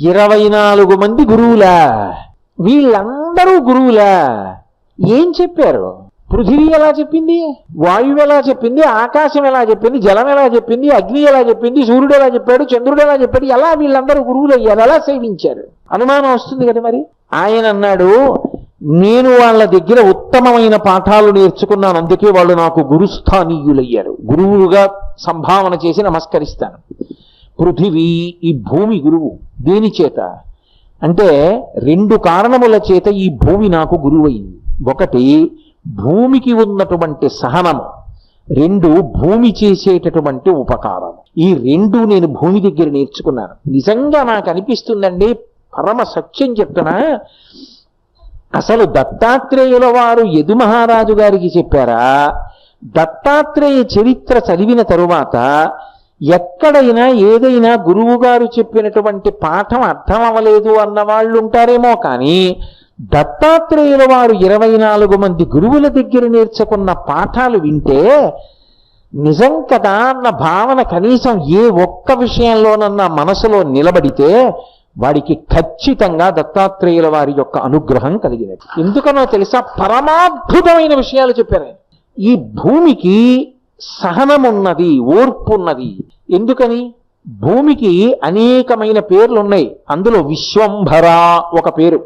ఇరవై నాలుగు మంది గురువులా. వీళ్ళందరూ గురువులా. ఏం చెప్పారు? పృథివీ ఎలా చెప్పింది? వాయువు ఎలా చెప్పింది? ఆకాశం ఎలా చెప్పింది? జలం ఎలా చెప్పింది? అగ్ని ఎలా చెప్పింది? సూర్యుడు ఎలా చెప్పాడు? చంద్రుడు ఎలా చెప్పాడు? ఎలా వీళ్ళందరూ గురువులు అయ్యారు? ఎలా సేవించారు? అనుమానం వస్తుంది కదా మరి? ఆయన అన్నాడు నేను వాళ్ళ దగ్గర ఉత్తమమైన పాఠాలు నేర్చుకున్నాను. అందుకే వాళ్ళు నాకు గురుస్థానీయులయ్యారు. గురువులుగా సంభావన చేసి నమస్కరిస్తాను. పృథివీ ఈ భూమి గురువు. దేని చేత? అంటే రెండు కారణముల చేత ఈ భూమి నాకు గురువైంది. ఒకటి భూమికి ఉన్నటువంటి సహనము. రెండు భూమి చేసేటటువంటి ఉపకారం ఈ రెండు నేను భూమి దగ్గర నేర్చుకున్నాను. నిజంగా నాకు అనిపిస్తుందండి పరమ సత్యం చెప్తున్నా. అసలు దత్తాత్రేయుల వారు యదు మహారాజు గారికి చెప్పారా దత్తాత్రేయ చరిత్ర చదివిన తరువాత ఎక్కడైనా ఏదైనా గురువుగారు చెప్పినటువంటి పాఠం అర్థం అవ్వలేదు అన్న వాళ్ళు ఉంటారేమో కానీ దత్తాత్రేయుల వారు ఇరవై నాలుగు మంది గురువుల దగ్గర నేర్చుకున్న పాఠాలు వింటే నిజం కదా అన్న భావన కనీసం ఏ ఒక్క విషయంలోనన్నా మనసులో నిలబడితే వాడికి ఖచ్చితంగా దత్తాత్రేయుల వారి యొక్క అనుగ్రహం కలిగినది ఎందుకనో తెలుసా? పరమాద్భుతమైన విషయాలు చెప్పారు ఈ భూమికి సహనమున్నది ఓర్పున్నది. ఎందుకని? భూమికి అనేకమైన పేర్లు ఉన్నాయి అందులో విశ్వంభర ఒక పేరు.